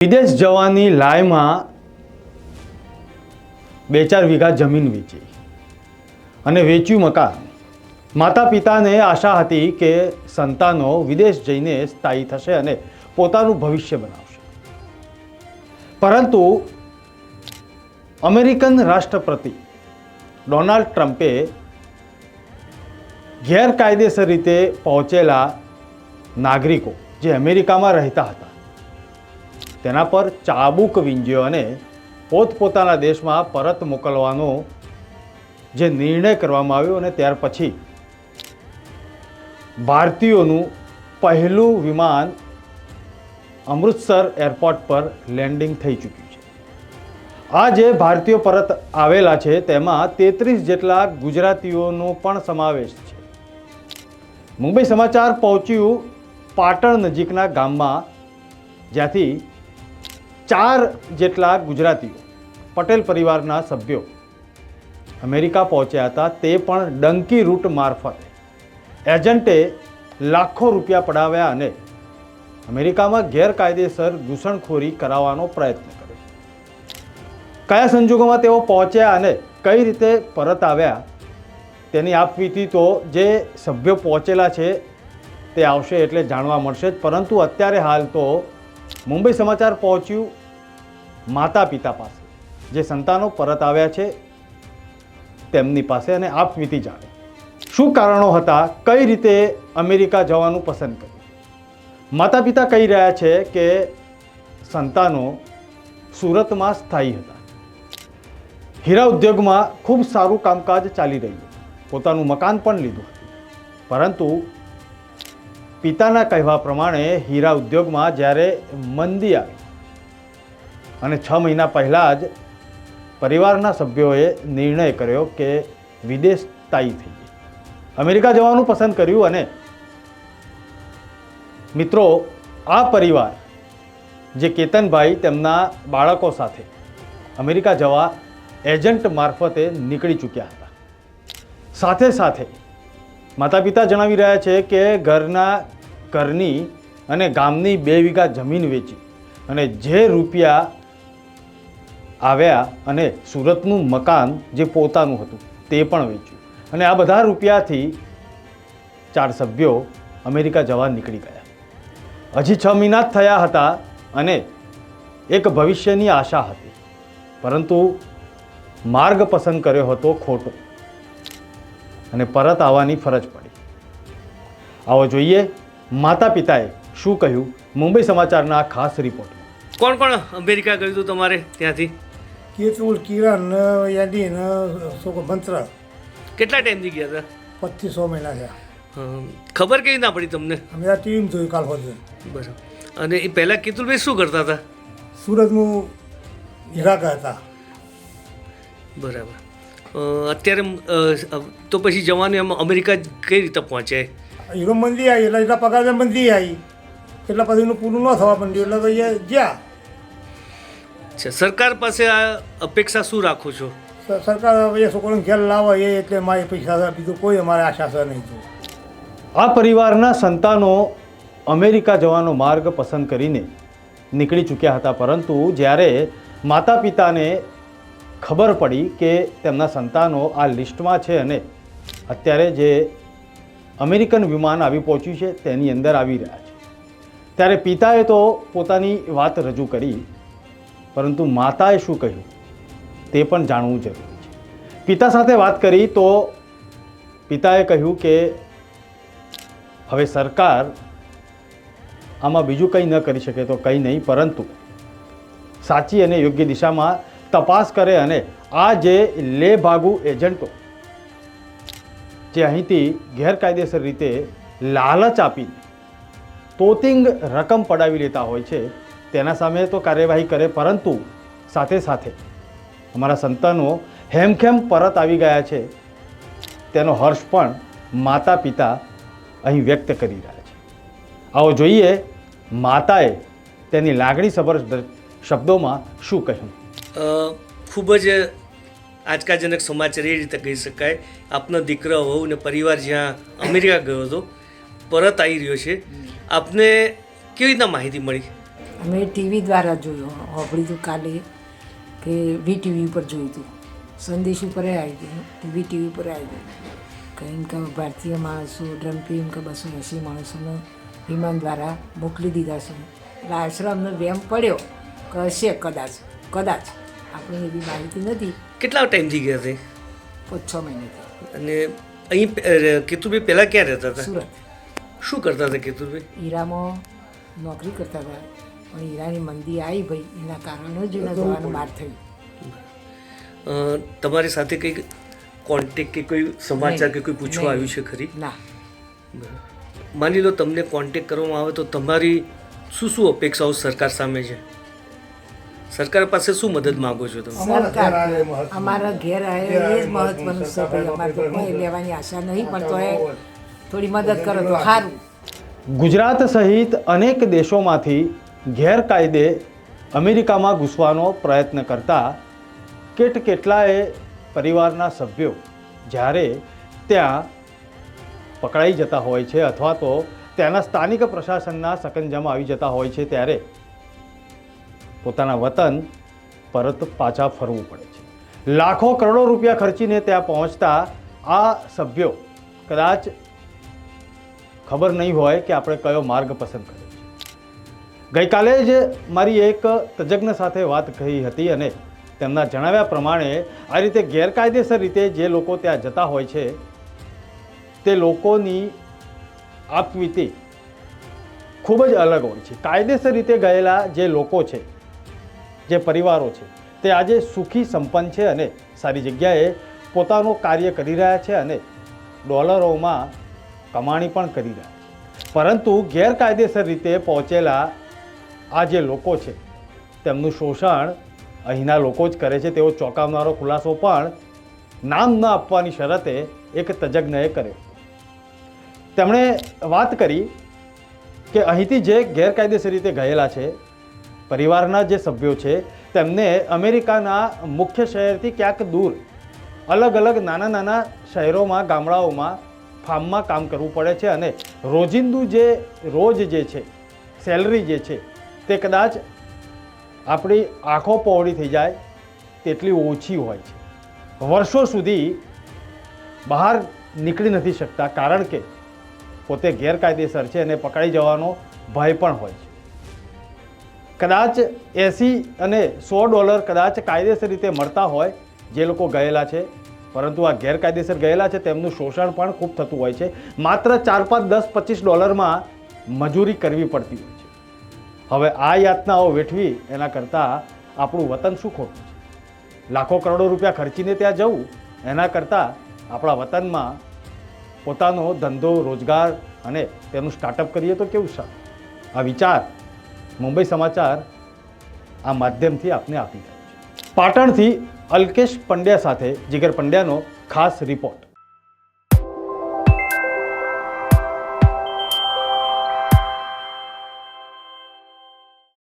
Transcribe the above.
વિદેશ જવાની લાયમાં બે ચાર વીઘા જમીન વેચી અને વેચ્યું મકાન. માતા પિતાને આશા હતી કે સંતાનો વિદેશ જઈને સ્થાયી થશે અને પોતાનું ભવિષ્ય બનાવશે. પરંતુ અમેરિકન રાષ્ટ્રપતિ ડોનાલ્ડ ટ્રમ્પે ગેરકાયદેસર રીતે પહોંચેલા નાગરિકો જે અમેરિકામાં રહેતા હતા તેના પર ચાબુક વીંજ્યો અને પોતપોતાના દેશમાં પરત મોકલવાનો જે નિર્ણય કરવામાં આવ્યો અને ત્યાર પછી ભારતીયોનું પહેલું વિમાન અમૃતસર એરપોર્ટ પર લેન્ડિંગ થઈ ચૂક્યું છે. આ જે ભારતીયો પરત આવેલા છે, તેમાં તેત્રીસ જેટલા ગુજરાતીઓનો પણ સમાવેશ છે. મુંબઈ સમાચાર પહોંચ્યું પાટણ નજીકના ગામમાં, જ્યાંથી ચાર જેટલા ગુજરાતીઓ, પટેલ પરિવારના સભ્યો અમેરિકા પહોંચ્યા હતા, તે પણ ડંકી રૂટ મારફતે. એજન્ટે લાખો રૂપિયા પડાવ્યા અને અમેરિકામાં ગેરકાયદેસર ઘૂસણખોરી કરાવવાનો પ્રયત્ન કર્યો કયા સંજોગોમાં તેઓ પહોંચ્યા અને કઈ રીતે પરત આવ્યા, તેની આપવીતી તો જે સભ્યો પહોંચેલા છે તે આવશે એટલે જાણવા મળશે જ, પરંતુ અત્યારે હાલ તો મુંબઈ સમાચાર પહોંચ્યું માતા પિતા પાસે. જે સંતાનો પરત આવ્યા છે, તેમની પાસે અને આપવીતી જાણે. શું કારણો હતા? કઈ રીતે અમેરિકા જવાનું પસંદ કર્યું? માતા પિતા કહી રહ્યા છે કે સંતાનો સુરતમાં સ્થાયી હતા. હીરા ઉદ્યોગમાં ખૂબ સારું કામકાજ ચાલી રહ્યું પોતાનું મકાન પણ લીધું હતું. પરંતુ પિતાના કહેવા પ્રમાણે હીરા ઉદ્યોગમાં જ્યારે મંદી આવી અને છ મહિના પહેલાં જ પરિવારના સભ્યોએ નિર્ણય કર્યો કે વિદેશ સ્થાયી થઈ ગઈ. અમેરિકા જવાનું પસંદ કર્યું અને મિત્રો, આ પરિવાર જે કેતનભાઈ તેમના બાળકો સાથે અમેરિકા જવા એજન્ટ મારફતે નીકળી ચૂક્યા હતા. સાથે સાથે માતા પિતા જણાવી રહ્યા છે કે ઘરના ઘરની અને ગામની બે વીઘા જમીન વેચી અને જે રૂપિયા આવ્યા અને સુરતનું મકાન જે પોતાનું હતું તે પણ વેચ્યું. અને આ બધા રૂપિયાથી ચાર સભ્યો અમેરિકા જવા નીકળી ગયા. હજી છ મહિના જ થયા હતા અને એક ભવિષ્યની આશા હતી. પરંતુ માર્ગ પસંદ કર્યો હતો ખોટો. અને પરત આવવાની ફરજ પડી. આવો જોઈએ માતા પિતાએ શું કહ્યું મુંબઈ સમાચારના ખાસ રિપોર્ટ કોણ કોણ અમેરિકા ગયું હતું તમારે ત્યાંથી? કેતુલ કિરણ યાદી ને શું મંત્ર. કેટલા ટાઈમથી ગયા હતા? પચીસ સો મહિના થયા. ખબર કેવી ના પડી તમને? અમે આ ટીમ જોયું કાલ હોતે બરાબર. અને એ પહેલાં કેતુલભાઈ શું કરતા હતા? સુરતનું હિરાકા હતા બરાબર. અત્યારે તો પછી જવાનું એમ અમેરિકા કઈ રીતે પહોંચે હીરો મંદી આવી એટલે એટલા પગાર મંદી આવી એટલા પછી એનું પૂરું ન થવા માંડ્યું એટલે તો એ ગયા. અચ્છા સરકાર પાસે આ અપેક્ષા શું રાખો છો? સરકાર હવે એ છોકરાને ઘેર લાવે એ એટલે મારી પૈસા છે. બીજું કોઈ અમારે આશા નહીં જો આ પરિવારના સંતાનો અમેરિકા જવાનો માર્ગ પસંદ કરીને નીકળી ચૂક્યા હતા. પરંતુ જ્યારે માતા પિતાને ખબર પડી કે તેમના સંતાનો આ લિસ્ટમાં છે અને અત્યારે જે અમેરિકન વિમાન આવી પહોંચ્યું છે તેની અંદર આવી રહ્યા છે. ત્યારે પિતાએ તો પોતાની વાત રજૂ કરી પરંતુ માતાએ શું કહ્યું તે પણ જાણવું જરૂરી છે. પિતા સાથે વાત કરી તો પિતાએ કહ્યું કે હવે સરકાર આમાં બીજું કંઈ ન કરી શકે તો કંઈ નહીં, પરંતુ સાચી અને યોગ્ય દિશામાં તપાસ કરે અને આ જે લે ભાગુ એજન્ટો જે અહીંથી ગેરકાયદેસર રીતે લાલચ આપીને તોતિંગ રકમ પડાવી લેતા હોય છે તેના સામે તો કાર્યવાહી કરે, પરંતુ સાથે સાથે અમારા સંતાનો હેમખેમ પરત આવી ગયા છે. તેનો હર્ષ પણ માતા પિતા અહીં વ્યક્ત કરી રહ્યા છે. આવો જોઈએ માતાએ તેની લાગણીસભર સભર શબ્દોમાં શું કહ્યું? ખૂબ જ આજકાજનક સમાચાર એ રીતે કહી શકાય. આપનો દીકરો હોવ ને પરિવાર જ્યાં અમેરિકા ગયો હતો, પરત આવી રહ્યો છે. આપને કેવી રીતના માહિતી મળી? અમે ટીવી દ્વારા જોયું. સાંભળ્યું હતું કાલે કે વી ટીવી ઉપર જોયું હતું. સંદેશ ઉપર આવી ગયું. ટીવી ટીવી ઉપર આવી ગયું. કંઈક ભારતીય માણસો ડ્રમ્પી કે બસો એંસી માણસોને વિમાન દ્વારા મોકલી દીધા છે. એટલે આશ્રમનો અમને વેમ પડ્યો. કે હશે કદાચ. કદાચ. આપણે એવી માહિતી નથી. કેટલા ટાઈમથી ગયા છે? પાંચ છ મહિનાથી અને અહીં કેતુભાઈ પહેલાં ક્યાં રહેતા હતા? સુરત. શું કરતા હતા કેતુભાઈ? હીરામાં નોકરી કરતા હતા. પણ હીરાની મંદી આવી ભાઈ એના કારણે જ એના જવાનું બહાર થયું. તમારી સાથે કંઈક કોન્ટેક કે કોઈ સમાચાર કે કોઈ પૂછવા આવ્યું છે ખરી? ના. માની લો તમને કોન્ટેક કરવામાં આવે તો તમારી શું શું અપેક્ષાઓ સરકાર સામે છે? સરકાર પાસે શું મદદ માંગો છો તમે? અમારા ઘેર આવે એ જ મહત્વનું. છે ભાઈ. અમારે તો કોઈ લેવાની આશા નહીં પણ તો એ થોડી મદદ કરો તો સારું ગુજરાત સહિત અનેક દેશોમાંથી ગેરકાયદે અમેરિકામાં ઘૂસવાનો પ્રયત્ન કરતા કેટ કેટલાય પરિવારના સભ્યો જ્યારે ત્યાં પકડાઈ જતા હોય છે અથવા તો ત્યાંના સ્થાનિક પ્રશાસનના સકંજામાં આવી જતા હોય છે ત્યારે પોતાના વતન પરત પાછા ફરવું પડે છે. લાખો કરોડો રૂપિયા ખર્ચીને ત્યાં પહોંચતા આ સભ્યો કદાચ ખબર નહીં હોય કે આપણે કયો માર્ગ પસંદ કર્યો છે ગઈકાલે જ મારી એક તજજ્ઞ સાથે વાત કહી હતી અને તેમના જણાવ્યા પ્રમાણે આ રીતે ગેરકાયદેસર રીતે જે લોકો ત્યાં જતા હોય છે, તે લોકોની આપવીતિ ખૂબ જ અલગ હોય છે. કાયદેસર રીતે ગયેલા જે લોકો છે, જે પરિવારો છે, તે આજે સુખી સંપન્ન છે અને સારી જગ્યાએ પોતાનું કાર્ય કરી રહ્યા છે અને ડોલરોમાં કમાણી પણ કરી રહ્યા છે. પરંતુ ગેરકાયદેસર રીતે પહોંચેલા આ જે લોકો છે, તેમનું શોષણ અહીંના લોકો જ કરે છે તેવો ચોંકાવનારો ખુલાસો પણ નામ ન આપવાની શરતે એક તજજ્ઞએ કર્યો. તેમણે વાત કરી કે અહીંથી જે ગેરકાયદેસર રીતે ગયેલા છે, પરિવારના જે સભ્યો છે, તેમને અમેરિકાના મુખ્ય શહેરથી ક્યાંક દૂર, અલગ અલગ નાના નાના શહેરોમાં, ગામડાઓમાં, ફાર્મમાં કામ કરવું પડે છે અને રોજિંદુ જે રોજ જે છે, સેલરી જે છે તે કદાચ આપણી આંખો પહોળી થઈ જાય તેટલી ઓછી હોય છે. વર્ષો સુધી બહાર નીકળી નથી શકતા, કારણ કે પોતે ગેરકાયદેસર છે અને પકડાઈ જવાનો ભય પણ હોય છે. કદાચ એંસી અને સો ડોલર કદાચ કાયદેસર રીતે મળતા હોય, જે લોકો ગયેલા છે, પરંતુ આ ગેરકાયદેસર ગયેલા છે, તેમનું શોષણ પણ ખૂબ થતું હોય છે. માત્ર ચાર પાંચ દસ પચીસ ડોલરમાં મજૂરી કરવી પડતી હોય છે. હવે આ યાતનાઓ વેઠવી એના કરતાં આપણું વતન શું ખોટું છે? લાખો કરોડો રૂપિયા ખર્ચીને ત્યાં જવું, એના કરતાં આપણા વતનમાં પોતાનો ધંધો, રોજગાર અને તેનું સ્ટાર્ટઅપ કરીએ તો કેવું સારું? આ વિચાર મુંબઈ સમાચાર આ માધ્યમથી આપને આપી રહ્યું છે. પાટણથી અલ્કેશ પંડ્યા સાથે જીગર પંડ્યાનો ખાસ રિપોર્ટ